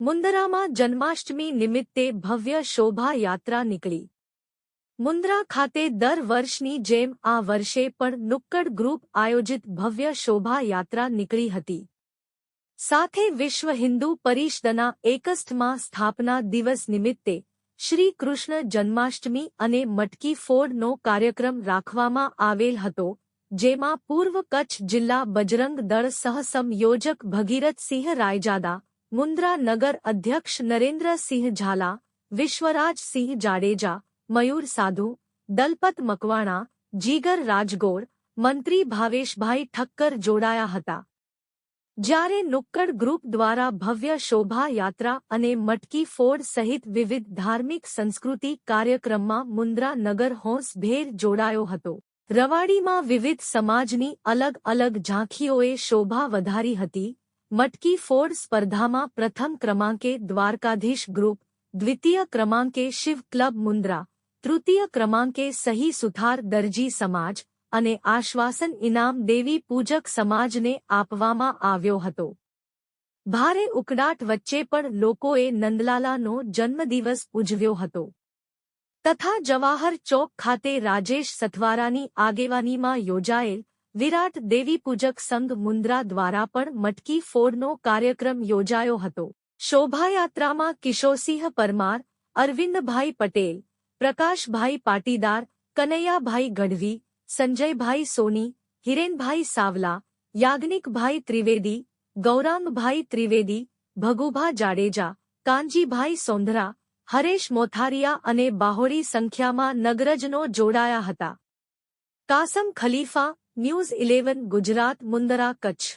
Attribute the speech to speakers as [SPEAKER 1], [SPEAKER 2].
[SPEAKER 1] મુંદરામાં જન્માષ્ટમી નિમિત્તે ભવ્ય શોભાયાત્રા નીકળી. મુંદ્રા ખાતે દર વર્ષની જેમ આ વર્ષે પણ નુક્કડ ગ્રુપ આયોજિત ભવ્ય શોભાયાત્રા નીકળી હતી. સાથે વિશ્વ હિન્દુ પરિષદના એકસ્થમાં સ્થાપના દિવસ નિમિત્તે શ્રી કૃષ્ણ જન્માષ્ટમી અને મટકી ફોડનો કાર્યક્રમ રાખવામાં આવેલ હતો, જેમાં પૂર્વ કચ્છ જિલ્લા બજરંગ દળ સહસંયોજક ભગીરથસિંહ રાયજાદા, મુન્દ્રા નગર અધ્યક્ષ નરેન્દ્રસિંહ ઝાલા વિશ્વરાજસિંહ જાડેજા, મયુર સાધુ, દલપત મકવાણા, જીગર રાજગોર, મંત્રી ભાવેશભાઈ ઠક્કર જોડાયા હતા. જ્યારે નુક્કડ ગ્રુપ દ્વારા ભવ્ય શોભાયાત્રા અને મટકી ફોડ સહિત વિવિધ ધાર્મિક સંસ્કૃતિ કાર્યક્રમમાં મુન્દ્રા નગર હોંસભેર જોડાયો હતો. રવાડીમાં વિવિધ સમાજની અલગ અલગ ઝાંખીઓએ શોભા વધારી હતી. મટકી ફોડ સ્પર્ધામાં પ્રથમ ક્રમાંકે દ્વારકાધીશ ગ્રુપ, દ્વિતીય ક્રમાંકે શિવ ક્લબ મુન્દ્રા, તૃતીય ક્રમાંકે સહી સુથાર દરજી સમાજ અને આશ્વાસન ઇનામ દેવી પૂજક સમાજને આપવામાં આવ્યો હતો. ભારે ઉકળાટ વચ્ચે પણ લોકોએ નંદલાલાનો જન્મદિવસ ઉજવ્યો હતો. તથા જવાહર ચોક ખાતે રાજેશ સથવારાની આગેવાનીમાં યોજાયેલ વિરાટ દેવી પૂજક સંઘ મુન્દ્રા દ્વારા પણ મટકી ફોડનો કાર્યક્રમ યોજાયો હતો. શોભાયાત્રામાં કિશોરસિંહ પરમાર, અરવિંદભાઈ પટેલ, પ્રકાશભાઈ પાટીદાર, કનૈયાભાઈ ગઢવી સંજયભાઈ સોની, હિરેનભાઈ સાવલા, યાજ્ઞિકભાઈ ત્રિવેદી, ગૌરાંગભાઈ ત્રિવેદી, ભગુભા જાડેજા, કાનજીભાઈ સોંધરા, હરેશ મોથારિયા અને બાહોળી સંખ્યામાં નગરજનો જોડાયા હતા. Kasam Khalifa, News Eleven, Gujarat, Mundra Kutch.